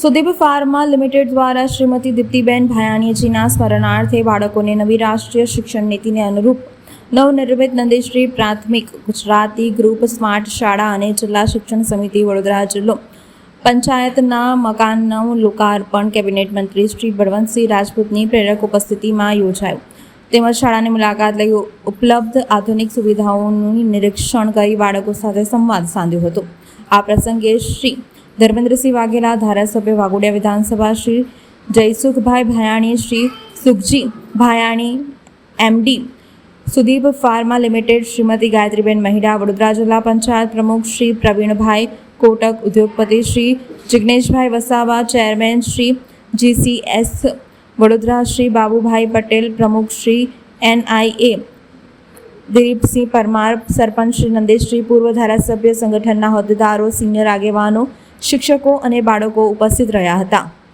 Sudeep pharma limited દ્વારા શ્રીમતી દીપ્તિબેન ભાયાણીજીના સ્મરણાર્થે બાળકોને નવી રાષ્ટ્રીય શિક્ષણ નીતિને અનુરૂપ નવનિર્મિત નંદેશ્રી પ્રાથમિક ગુજરાતી ગ્રુપ સ્માર્ટ શાળા અને જિલ્લા શિક્ષણ સમિતિ વડોદરા જિલ્લો પંચાયતના મકાનનું લોકાર્પણ કેબિનેટ મંત્રી શ્રી બળવંતસિંહ રાજપૂતની પ્રેરક ઉપસ્થિતિમાં યોજાયું. તેમજ શાળાની મુલાકાત લઈ ઉપલબ્ધ આધુનિક સુવિધાઓનું નિરીક્ષણ કરી બાળકો સાથે સંવાદ સાધ્યો હતો. આ પ્રસંગે શ્રી ધર્મેન્દ્રસિંહ વાઘેલા, ધારાસભ્ય વાઘોડિયા વિધાનસભા Shri Jaysukhbhai Bhayani, Shri Sukhji Bhayani MD Sudeep pharma limited, Shrimati Gayatriben Mahida, Vadodara જિલ્લા પંચાયત પ્રમુખ શ્રી પ્રવીણભાઈ કોટક, ઉદ્યોગપતિ શ્રી જિગ્નેશભાઈ વસાવા, ચેરમેન શ્રી જીસીએસ, વડોદરા શ્રી બાબુભાઈ પટેલ, પ્રમુખ શ્રી એનઆઈએ, દિલીપસિંહ પરમાર, સરપંચ શ્રી નંદેશ્રી પૂર્વ ધારાસભ્ય સંગઠનના હોદ્દેદારો, સિનિયર આગેવાનો શિક્ષકો અને બાળકો ઉપસ્થિત રહ્યા હતા.